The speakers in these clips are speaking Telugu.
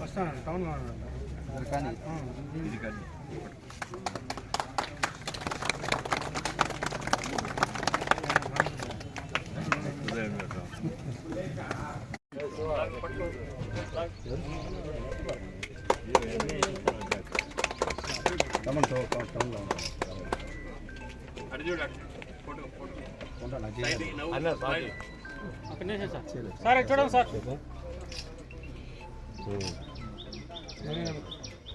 వస్తాను టౌన్ కానీ టౌన్ టౌన్ టౌన్లో సార్ చూడండి సార్.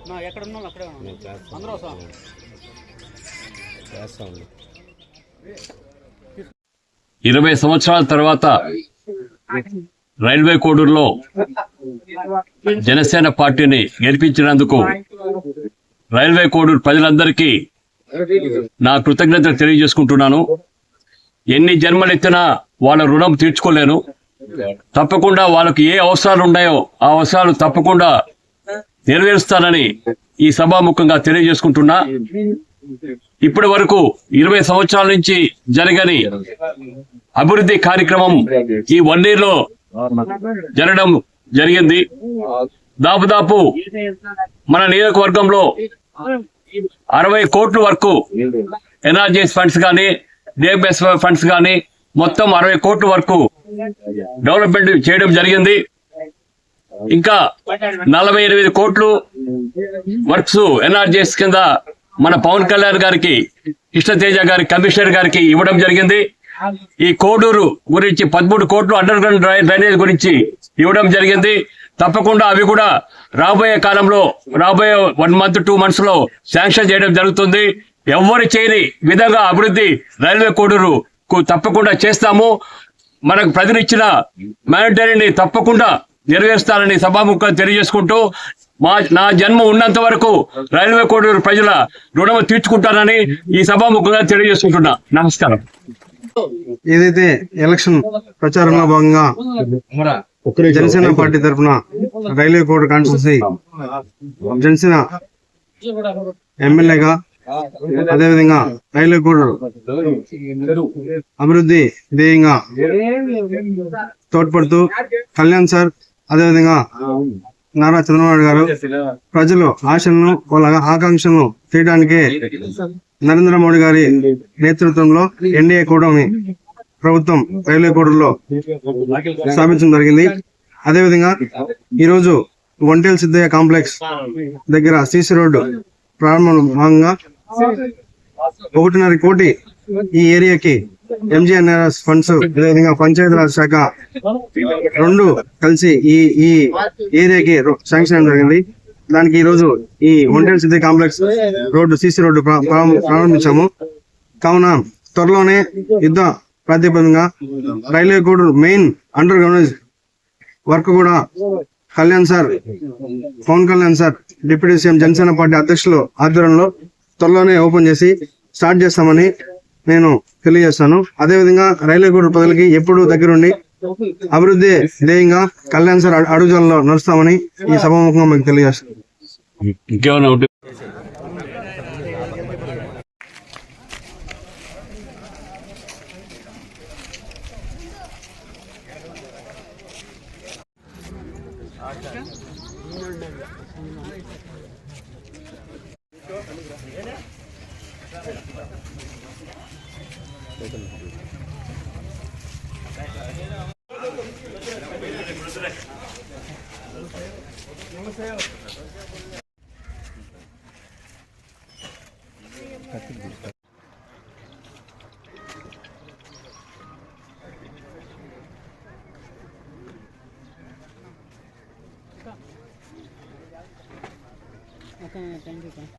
నా ఎక్కడ ఉన్నాం అక్కడే ఉన్నాం అందరూ వస్తాం చేస్తాను ఇరవై సంవత్సరాల తర్వాత రైల్వే కోడూరులో జనసేన పార్టీని గెలిపించినందుకు రైల్వే కోడూరు ప్రజలందరికీ నా కృతజ్ఞతలు తెలియజేసుకుంటున్నాను. ఎన్ని జన్మలు ఎత్తినా వాళ్ళ రుణం తీర్చుకోలేను. తప్పకుండా వాళ్ళకి ఏ అవసరాలు ఉన్నాయో ఆ అవసరాలు తప్పకుండా నెరవేరుస్తానని ఈ సభాముఖంగా తెలియజేసుకుంటున్నా. ఇప్పటి వరకు ఇరవై సంవత్సరాల నుంచి జరగని అభివృద్ధి కార్యక్రమం ఈ వన్ ఇయర్లో జరగడం జరిగింది. దాపుదాపు మన నియోజకవర్గంలో అరవై కోట్ల వరకు ఎన్ఆర్జీఎస్ ఫండ్స్ కానీ డిఎంఎస్ ఫండ్స్ కానీ మొత్తం అరవై కోట్ల వరకు డెవలప్మెంట్ చేయడం జరిగింది. ఇంకా నలభై ఎనిమిది కోట్లు వర్క్స్ ఎన్ఆర్జీఎస్ కింద మన పవన్ కళ్యాణ్ గారికి కృష్ణతేజ గారి కమిషనర్ గారికి ఇవ్వడం జరిగింది. ఈ కోడూరు గురించి పదమూడు కోట్లు అండర్ గ్రౌండ్ డ్రైనేజ్ గురించి ఇవ్వడం జరిగింది. తప్పకుండా అవి కూడా రాబోయే కాలంలో రాబోయే వన్ మంత్ టూ మంత్స్లో శాంక్షన్ చేయడం జరుగుతుంది. ఎవరు చేయని విధంగా అభివృద్ధి రైల్వే కోడూరు తప్పకుండా చేస్తాము. మనకు ప్రజలు ఇచ్చిన మ్యానిటరీని తప్పకుండా నెరవేరుస్తానని సభాముఖం తెలియజేసుకుంటూ మా నా జన్మ ఉన్నంత వరకు రైల్వే కోడూరు ప్రజల రుణము తీర్చుకుంటానని ఈ సభాముఖంగా తెలియజేసుకుంటున్నా. నమస్కారం. ఏదైతే ఎలక్షన్ ప్రచారంలో భాగంగా జనసేన పార్టీ తరఫున రైల్వే కోడ్ కాన్స్టిట్యూన్సీ జనసేన ఎమ్మెల్యేగా అదేవిధంగా రైల్వే కోడ్ అభివృద్ధి ధ్యేయంగా తోడ్పడుతూ కళ్యాణ్ సార్ అదేవిధంగా నారా చంద్రబాబు గారు ప్రజలు ఆశలను వాళ్ళ ఆకాంక్షలను తీయడానికి నరేంద్ర మోడీ గారి నేతృత్వంలో ఎన్డీఏ కూటమి ప్రభుత్వం రైల్వే కోడూరులో స్థాపించడం జరిగింది. అదేవిధంగా ఈరోజు ఒంటేల్ సిద్ధయ్య కాంప్లెక్స్ దగ్గర సిసి రోడ్డు ప్రారంభం భాగంగా ఒకటిన్నర కోటి ఈ ఏరియాకి ఎంజీఎన్ఆర్ఎస్ ఫండ్స్ అదేవిధంగా పంచాయతీరాజ్ శాఖ రెండు కలిసి ఈ ఈ ఏరియాకి శాంక్షన్ జరిగింది. దానికి ఈ రోజు ఈ ఒంటేల్ సిద్ధి కాంప్లెక్స్ రోడ్డు సిసి రోడ్డు ప్రారంభించాము. కావున త్వరలోనే యుద్ధ ప్రాతిపదికగా railway code main underground work కూడా Kalyan sir Pawan Kalyan sir deputy CM Janasena party అధ్యక్షులు ఆధ్వర్యంలో త్వరలోనే ఓపెన్ చేసి స్టార్ట్ చేస్తామని నేను తెలియజేస్తాను. అదేవిధంగా రైల్వే గూడ ప్రజలకి ఎప్పుడు దగ్గరుండి అభివృద్ధి ధ్యేయంగా కళ్యాణ్ సార్ అడుగుజాలలో నడుస్తామని ఈ సభాముఖంగా మీకు తెలియజేస్తాను. 그러니까. 약간 땡기고.